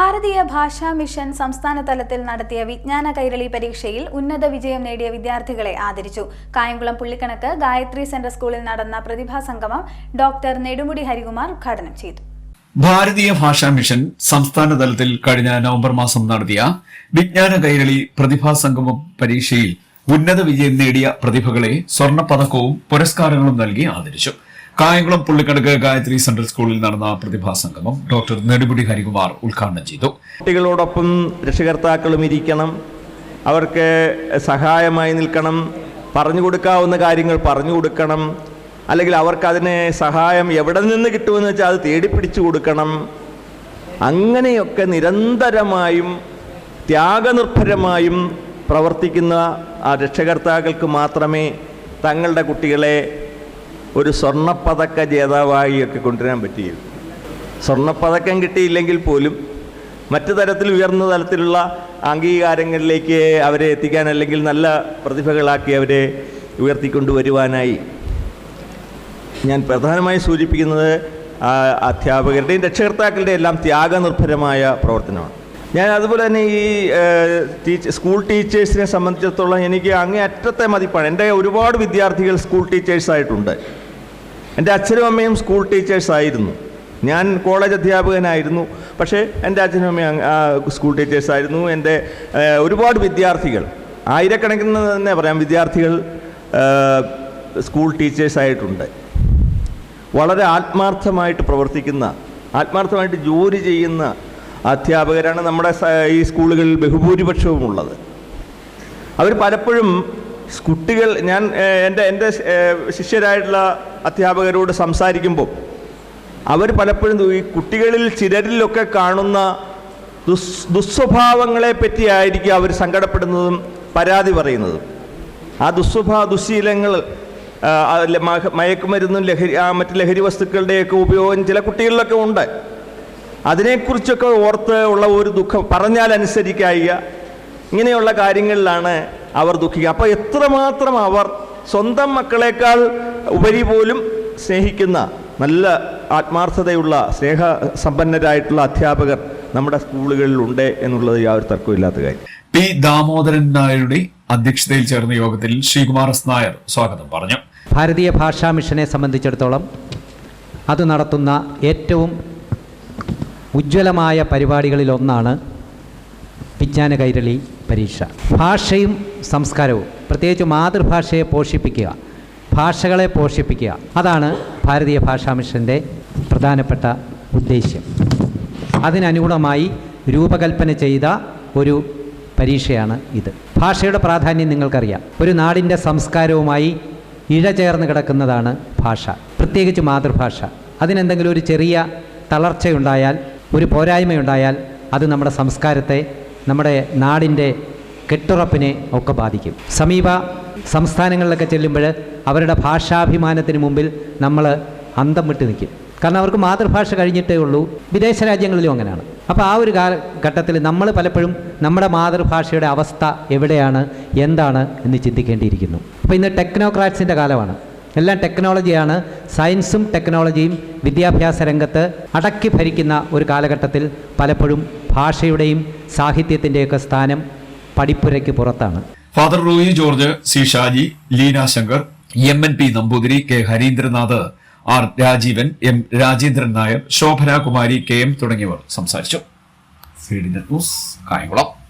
ഭാരതീയ ഭാഷാ മിഷൻ സംസ്ഥാന തലത്തിൽ നടത്തിയ വിജ്ഞാന കൈരളി പരീക്ഷയിൽ ഉന്നത വിജയം നേടിയ വിദ്യാർത്ഥികളെ ആദരിച്ചു. കായംകുളം പുള്ളിക്കണക്ക് ഗായത്രി സെന്റർ സ്കൂളിൽ നടന്ന പ്രതിഭാ സംഗമം ഡോക്ടർ നെടുമുടി ഹരികുമാർ ഉദ്ഘാടനം ചെയ്തു. ഭാരതീയ ഭാഷാ മിഷൻ സംസ്ഥാന തലത്തിൽ കഴിഞ്ഞ നവംബർ മാസം നടത്തിയ വിജ്ഞാന കൈരളി പ്രതിഭാ സംഗമം പരീക്ഷയിൽ ഉന്നത വിജയം നേടിയ പ്രതിഭകളെ സ്വർണ പതക്കവും പുരസ്കാരങ്ങളും നൽകി ആദരിച്ചു. കായംകുളം പുള്ളിക്കടക്ക് ഗായത്രി സെൻട്രൽ സ്കൂളിൽ നടന്ന പ്രതിഭാ സംഗമം ഡോക്ടർ നെടുമുടി ഹരികുമാർ ഉദ്ഘാടനം ചെയ്തു. കുട്ടികളോടൊപ്പം രക്ഷകർത്താക്കളും ഇരിക്കണം. അവർക്ക് സഹായമായി നിൽക്കണം. പറഞ്ഞു കൊടുക്കാവുന്ന കാര്യങ്ങൾ പറഞ്ഞു കൊടുക്കണം. അല്ലെങ്കിൽ അവർക്ക് അതിനെ സഹായം എവിടെ നിന്ന് കിട്ടുമെന്ന് വെച്ചാൽ അത് തേടിപ്പിടിച്ചു കൊടുക്കണം. അങ്ങനെയൊക്കെ നിരന്തരമായും ത്യാഗനിർഭരമായും പ്രവർത്തിക്കുന്ന ആ രക്ഷകർത്താക്കൾക്ക് മാത്രമേ തങ്ങളുടെ കുട്ടികളെ ഒരു സ്വർണപ്പതക്ക ജേതാവായി ഒക്കെ കൊണ്ടുവരാൻ പറ്റിയത്. സ്വർണപ്പതക്കം കിട്ടിയില്ലെങ്കിൽ പോലും മറ്റു തരത്തിൽ ഉയർന്ന തലത്തിലുള്ള അംഗീകാരങ്ങളിലേക്ക് അവരെ എത്തിക്കാൻ അല്ലെങ്കിൽ നല്ല പ്രതിഭകളാക്കി അവരെ ഉയർത്തിക്കൊണ്ടുവരുവാനായി. ഞാൻ പ്രധാനമായും സൂചിപ്പിക്കുന്നത് അധ്യാപകരുടെയും രക്ഷകർത്താക്കളുടെയും എല്ലാം ത്യാഗനിർഭരമായ പ്രവർത്തനമാണ്. ഞാൻ അതുപോലെ തന്നെ ഈ ടീച്ച് സ്കൂൾ ടീച്ചേഴ്സിനെ സംബന്ധിച്ചിടത്തോളം എനിക്ക് അങ്ങേ അറ്റത്തെ മതിപ്പാണ്. എന്റെ ഒരുപാട് വിദ്യാർത്ഥികൾ സ്കൂൾ ടീച്ചേഴ്സായിട്ടുണ്ട്. എന്റെ അച്ഛനും അമ്മയും സ്കൂൾ ടീച്ചേഴ്സായിരുന്നു ഞാൻ കോളേജ് അധ്യാപകനായിരുന്നു. പക്ഷേ എന്റെ അച്ഛനും അമ്മയും സ്കൂൾ ടീച്ചേഴ്സായിരുന്നു എന്റെ ഒരുപാട് വിദ്യാർത്ഥികൾ ആയിരക്കണക്കിന് തന്നെ പറയാം വിദ്യാർത്ഥികൾ സ്കൂൾ ടീച്ചേഴ്സായിട്ടുണ്ട് വളരെ ആത്മാർത്ഥമായിട്ട് പ്രവർത്തിക്കുന്ന ആത്മാർത്ഥമായിട്ട് ജോലി ചെയ്യുന്ന അധ്യാപകരാണ് നമ്മുടെ ഈ സ്കൂളുകളിൽ ബഹുഭൂരിപക്ഷവും ഉള്ളത് അവർ പലപ്പോഴും കുട്ടികൾ ഞാൻ എന്റെ എന്റെ ശിഷ്യരായിട്ടുള്ള അധ്യാപകരോട് സംസാരിക്കുമ്പോൾ അവർ പലപ്പോഴും ഈ കുട്ടികളിൽ ചിലരിലൊക്കെ കാണുന്ന ദുസ് ദുസ്വഭാവങ്ങളെ പറ്റിയായിരിക്കും അവർ സങ്കടപ്പെടുന്നതും പരാതി പറയുന്നതും. ആ ദുസ്വഭാവ ദുശീലങ്ങൾ മയക്കുമരുന്നും ലഹരി മറ്റ് ലഹരി വസ്തുക്കളുടെയൊക്കെ ഉപയോഗം ചില കുട്ടികളിലൊക്കെ ഉണ്ട്. അതിനെക്കുറിച്ചൊക്കെ ഓർത്ത് ഉള്ള ഒരു ദുഃഖം പറഞ്ഞാൽ അനുസരിക്കായിക ഇങ്ങനെയുള്ള കാര്യങ്ങളിലാണ് അവർ ദുഃഖിക്കുക. അപ്പോൾ എത്രമാത്രം അവർ സ്വന്തം മക്കളെക്കാൾ ഉപരി പോലും സ്നേഹിക്കുന്ന നല്ല ആത്മാർത്ഥതയുള്ള സ്നേഹ സമ്പന്നരായിട്ടുള്ള അധ്യാപകർ നമ്മുടെ സ്കൂളുകളിൽ ഉണ്ട് എന്നുള്ളത് യാതൊരു തർക്കമില്ലാത്ത കാര്യം. പി. ദാമോദരൻ നായരുടെ അധ്യക്ഷതയിൽ ചേർന്ന യോഗത്തിൽ ശ്രീകുമാർ എസ്. നായർ സ്വാഗതം പറഞ്ഞു. ഭാരതീയ ഭാഷാ മിഷനെ സംബന്ധിച്ചിടത്തോളം അത് നടത്തുന്ന ഏറ്റവും ഉജ്ജ്വലമായ പരിപാടികളിലൊന്നാണ് വിജ്ഞാന കൈരളി പരീക്ഷ. ഭാഷയും സംസ്കാരവും. പ്രത്യേകിച്ച് മാതൃഭാഷയെ പോഷിപ്പിക്കുക. ഭാഷകളെ പോഷിപ്പിക്കുക. അതാണ് ഭാരതീയ ഭാഷാ മിഷന്റെ പ്രധാനപ്പെട്ട ഉദ്ദേശ്യം. അതിനനുഗുണമായി രൂപകൽപ്പന ചെയ്ത ഒരു പരീക്ഷയാണ് ഇത്. ഭാഷയുടെ പ്രാധാന്യം നിങ്ങൾക്കറിയാം. ഒരു നാടിന്റെ സംസ്കാരവുമായി ഇഴചേർന്ന് കിടക്കുന്നതാണ് ഭാഷ. പ്രത്യേകിച്ച് മാതൃഭാഷ. അതിനെന്തെങ്കിലും ഒരു ചെറിയ തളർച്ചയുണ്ടായാൽ ഒരു പോരായ്മയുണ്ടായാൽ അത് നമ്മുടെ സംസ്കാരത്തെ നമ്മുടെ നാടിന്റെ കെട്ടുറപ്പിനെ ഒക്കെ ബാധിക്കും. സമീപ സംസ്ഥാനങ്ങളിലൊക്കെ ചെല്ലുമ്പോൾ അവരുടെ ഭാഷാഭിമാനത്തിന് മുമ്പിൽ നമ്മൾ അന്തം വിട്ട് നിൽക്കും. കാരണം അവർക്ക് മാതൃഭാഷ കഴിഞ്ഞിട്ടേ ഉള്ളൂ. വിദേശ രാജ്യങ്ങളിലും അങ്ങനെയാണ്. അപ്പോൾ ആ ഒരു കാലഘട്ടത്തിൽ നമ്മൾ പലപ്പോഴും നമ്മുടെ മാതൃഭാഷയുടെ അവസ്ഥ എവിടെയാണ് എന്താണ് എന്ന് ചിന്തിക്കേണ്ടിയിരിക്കുന്നു. അപ്പോൾ ഇന്ന് ടെക്നോക്രാറ്റ്സിന്റെ കാലമാണ്. എല്ലാം ടെക്നോളജിയാണ്. സയൻസും ടെക്നോളജിയും വിദ്യാഭ്യാസ രംഗത്ത് അടക്കി ഭരിക്കുന്ന ഒരു കാലഘട്ടത്തിൽ പലപ്പോഴും ഭാഷയുടെയും സാഹിത്യത്തിന്റെയൊക്കെ സ്ഥാനം പടിപ്പുരയ്ക്ക് പുറത്താണ്. Father Roy George C Shaji Leena Shankar M N P Namboothiri K Harindranath R Rajeevan M Rajendran Nair Shobhana Kumari K M തുടങ്ങിയവർ സംസാരിച്ചു. കായംകുളം.